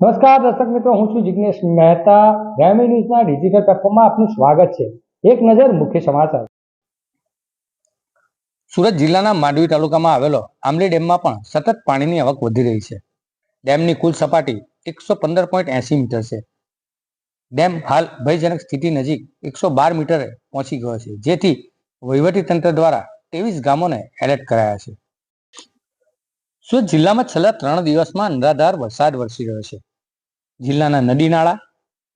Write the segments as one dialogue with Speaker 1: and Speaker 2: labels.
Speaker 1: નમસ્કાર, દર્શક મિત્રો, હું છું જિગ્નેશ મહેતા. ગ્રામી ન્યૂઝના ડિજિટલ પ્લેટફોર્મમાં આપનું સ્વાગત છે. એક નજર મુખ્ય સમાચાર.
Speaker 2: સુરત જિલ્લાના માંડવી તાલુકામાં આવેલો આમલી ડેમમાં પણ સતત પાણીની આવક વધી રહી છે. ડેમની કુલ સપાટી એકસો પંદર પોઈન્ટ એસી મીટર છે. ડેમ હાલ ભયજનક સ્થિતિ નજીક એકસો બાર મીટરે પહોંચી ગયો છે, જેથી વહીવટી તંત્ર દ્વારા ત્રેવીસ ગામોને એલર્ટ કરાયા છે. સુરત જિલ્લામાં છેલ્લા ત્રણ દિવસમાં અનરાધાર વરસાદ વરસી રહ્યો છે. જિલ્લાના નદી નાળા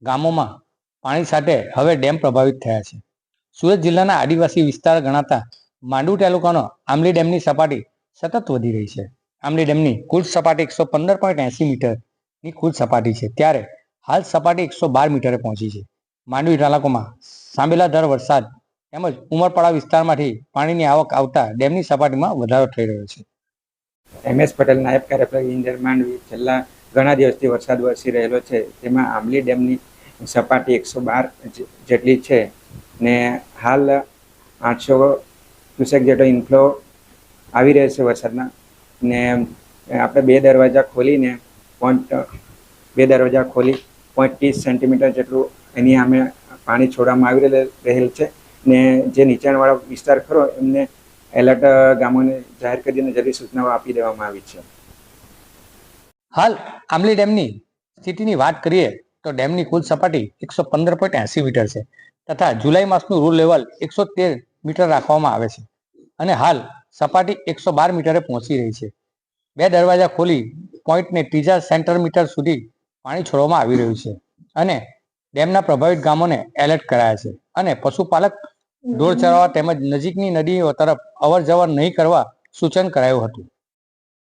Speaker 2: ગામોમાં પાણી સાથે હવે ડેમ પ્રભાવિત થયા છે. સુરત જિલ્લાના આદિવાસી વિસ્તાર ગણાતા માંડુ તાલુકાનો આમલી ડેમની સપાટી સતત વધી રહી છે. આમલી ડેમની કુલ સપાટી એકસો પંદર પોઈન્ટ એસી મીટરની કુલ સપાટી છે. ત્યારે હાલ સપાટી એકસો બાર મીટરે પહોંચી છે. માંડવી તાલુકામાં સાંબેલાધાર વરસાદ તેમજ ઉમરપાડા વિસ્તારમાંથી પાણીની આવક આવતા ડેમની સપાટીમાં વધારો થઈ રહ્યો છે.
Speaker 3: એમ એસ પટેલ નાયબ કાર્યપાલક ઇન્જિનિયર માંડવી છેલ્લા ઘણા દિવસથી વરસાદ વરસી રહેલો છે. તેમાં આંબલી ડેમની સપાટી એકસો બાર જેટલી છે ને હાલ આઠસો ક્યુસેક જેટલો ઇન્ફ્લો આવી રહ્યો છે વરસાદના. ને આપણે બે દરવાજા ખોલીને પોઈન્ટ બે દરવાજા ખોલી પોઈન્ટ ત્રીસ સેન્ટીમીટર જેટલું એની અમે પાણી છોડવામાં આવી રહેલ- છે. ને જે નીચાણવાળો વિસ્તાર ખરો એમને એલર્ટ ગામોને જાહેર કરીને જરૂરી સૂચનાઓ આપી દેવામાં આવી છે.
Speaker 2: હાલ આમલી ડેમની સ્થિતિની વાત કરીએ તો ડેમની કુલ સપાટી એકસો પંદર પોઈન્ટ એસી મીટર છે તથા જુલાઈ માસનું રૂલ લેવલ એકસો તેર મીટર રાખવામાં આવે છે. અને હાલ સપાટી એકસો બાર મીટરે પહોંચી રહી છે. બે દરવાજા ખોલી પોઈન્ટને ત્રીજા સેન્ટર મીટર સુધી પાણી છોડવામાં આવી રહ્યું છે અને ડેમના પ્રભાવિત ગામોને એલર્ટ કરાયા છે અને પશુપાલક ઢોર ચરાવવા તેમજ નજીકની નદીઓ તરફ અવર જવર નહીં કરવા સૂચન કરાયું હતું.